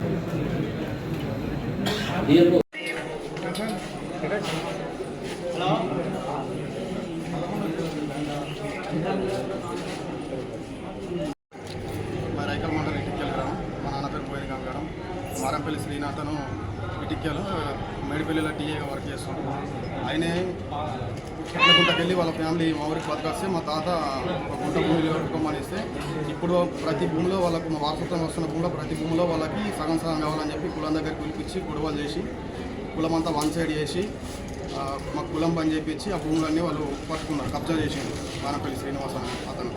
మా రైకల్ మండలం ఇంటికి వెళ్ళగలం మా నాన్న పేరు పోయిన కాగడం మారంపల్లి శ్రీనాథను ఇటిక్యలు మేడిపల్లిలో టీఏగా వర్క్ చేస్తుంటాం ఆయనే గుంటకు వెళ్ళి వాళ్ళ ఫ్యామిలీ మా ఊరికి బతకాస్తే మా తాత ఒక గుంట భూమి కట్టుకోమనిస్తే ఇప్పుడు ప్రతి భూమిలో వాళ్ళకు మా వారసత్వం వస్తున్న భూమిలో ప్రతి భూమిలో వాళ్ళకి సగం సగం కావాలని చెప్పి కులం దగ్గరికి పిలిపించి గొడవలు చేసి కులం అంతా వన్ సైడ్ చేసి మా కులం పని చేపించి ఆ భూములన్నీ వాళ్ళు పట్టుకున్నారు కబ్జా చేసిండు. వానపల్లి శ్రీనివాస అతను.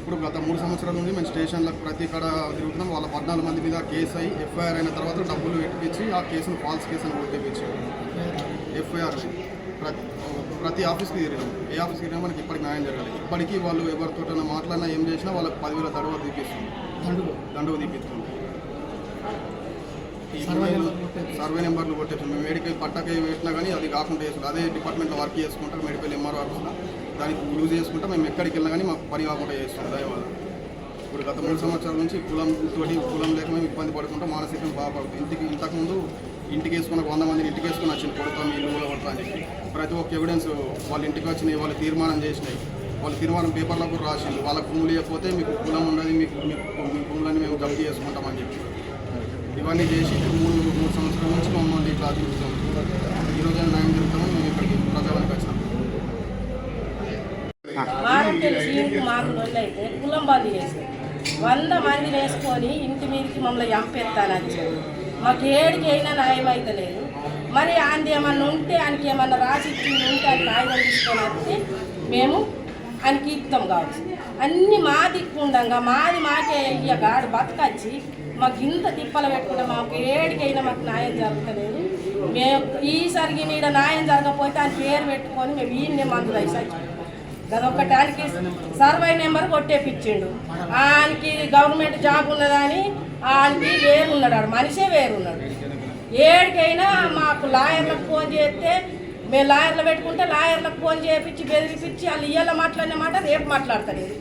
ఇప్పుడు గత మూడు సంవత్సరాల నుండి మేము స్టేషన్లకు ప్రతి కడ తిరుగుతున్నాం. వాళ్ళ పద్నాలుగు మంది మీద కేసు అయ్యి ఎఫ్ఐఆర్ అయిన తర్వాత డబ్బులు పెట్టించి ఆ కేసును ఫాల్స్ కేసు అని కొట్టేపించి ఎఫ్ఐఆర్ ప్రతి ప్రతి ఆఫీస్కి తిరిగాం. ఏ ఆఫీస్కి తిరిగినా మనకి ఇప్పటికి న్యాయం జరగాలి. ఇప్పటికీ వాళ్ళు ఎవరితోటైనా మాట్లాడినా ఏం చేసినా వాళ్ళకి పదివేల తడువ తీపిస్తుంది దండుగు దండుగు తీపిస్తుంది సర్వే నెంబర్లు కొట్టేసి మేము మెడికల్ పట్టకై పెట్టినా కానీ అది కాకుండా చేస్తుంది అదే డిపార్ట్మెంట్లో వర్క్ చేసుకుంటాం మెడికల్ ఎంఆర్ ఆఫీస్లో దానికి యూజ్ చేసుకుంటే మేము ఎక్కడికి వెళ్ళినా కానీ మాకు పని కాకుండా చేస్తాం. దయవల్ల ఇప్పుడు గత మూడు సంవత్సరాల నుంచి కులం తోటి కులం లేక మేము ఇబ్బంది పడుకుంటాం. మానసికంగా బాగా ఇంటికి ఇంతకుముందు ఇంటికి వేసుకున్న వంద మందిని ఇంటికి వేసుకుని వచ్చింది. కొడతాం ఇల్లు కూడా అని చెప్పి. ప్రతి ఒక్క ఎవిడెన్స్ వాళ్ళ ఇంటికి వచ్చినాయి. వాళ్ళు తీర్మానం చేసినాయి. వాళ్ళు తీర్మానం పేపర్లో కూడా రాసింది. వాళ్ళ భూములు ఇవ్వకపోతే మీకు కులం ఉండదు. మీకు మీ భూములని మేము జప్తు చేసుకుంటామని చెప్పి. ఇవన్నీ చేసి మూడు మూడు సంవత్సరాల నుంచి మమ్మల్ని ఇట్లా తిరుగుతాం రోజులు అయితే కులం బంద్ చేసి వంద మంది వేసుకొని ఇంటి మీదకి మమ్మల్ని చంపేస్తాను వచ్చాడు మాకు ఏడికి అయినా న్యాయం లేదు. మరి ఆయనది ఏమన్నా ఉంటే ఆయనకి ఏమన్నా రాసి ఇచ్చింది ఉంటే ఆయన కాగితం తీసుకొని వస్తే మేము ఆయనకి ఇస్తాం కావచ్చు. అన్ని మా దిక్కుండంగా మాది మాకే అయ్య గాడు బతకచ్చి మాకు ఇంత తిప్పలు పెట్టుకుంటే మాకు ఏడికైనా మాకు న్యాయం జరగలేదు. మేము ఈసరికి నీడ న్యాయం జరగకపోతే ఆయన పేరు పెట్టుకొని మేము ఈయన్నే మందు వేసి. అదొక్కటి. ఆయనకి సర్వే నెంబర్ కొట్టేపిచ్చిండు. ఆయనకి గవర్నమెంట్ జాబ్ ఉన్నదని ఆయనకి వేరున్నాడు ఆడు. మనిషే వేరున్నాడు. ఏడికైనా మాకు లాయర్లకు ఫోన్ చేస్తే మేము లాయర్లు పెట్టుకుంటే లాయర్లకు ఫోన్ చేయించి బెదిరిపించి వాళ్ళు ఇయ్యాల మాట్లాడిన మాట రేపు మాట్లాడతలేదు.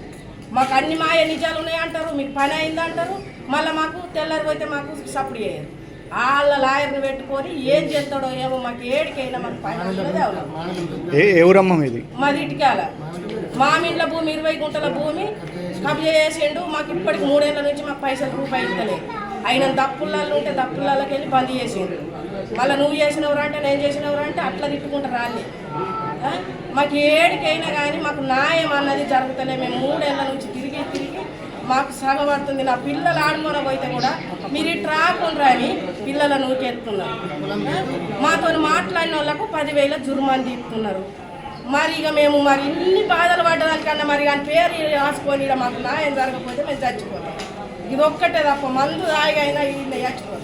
మాకు అన్ని మాయ నిజాలు ఉన్నాయి అంటారు మీకు పని అయింది అంటారు మళ్ళీ మాకు తెల్లారి పోతే మాకు సపోర్ట్ చేయరు. వాళ్ళ లాయర్ని పెట్టుకొని ఏం చేస్తాడో ఏమో మాకు ఏడికైనా మాకు పని మీది? మాది ఇటుకాల. మామిండ్ల భూమి ఇరవై గుంటల భూమి కబ్జా చేసిండు. మాకు ఇప్పటికి మూడేళ్ళ నుంచి మాకు పైసలు రూపాయి ఇస్తలేదు ఆయన దప్పులలో ఉంటే దప్పులకి వెళ్ళి బంద్ చేసిండు. మళ్ళీ నువ్వు చేసినవరా అంటే నేను చేసినవరా అంటే అట్లా తిట్టుకుంటారు రాలి. మాకు ఏడికైనా కానీ మాకు న్యాయం అన్నది జరుగుతలే. మేము మూడేళ్ళ నుంచి తిరిగి తిరిగి మాకు సగపడుతుంది నా పిల్లలు ఆడుకోన పోయితే కూడా మీరు ఇటు రాకుండా అని పిల్లలను ఊకెత్తున్నారు మాతో మాట్లాడిన వాళ్ళకు పదివేల జుర్మాన్ తీస్తున్నారు. మరి ఇక మేము మరి ఇన్ని బాధలు పడ్డదానికన్నా మరి ఆయన పేరు రాసుకొని మాకు నాయం జరగకపోతే మేము చచ్చిపోతాం. ఇది ఒక్కటే తప్ప మందు తాగైనా వీళ్ళు చచ్చిపోతాం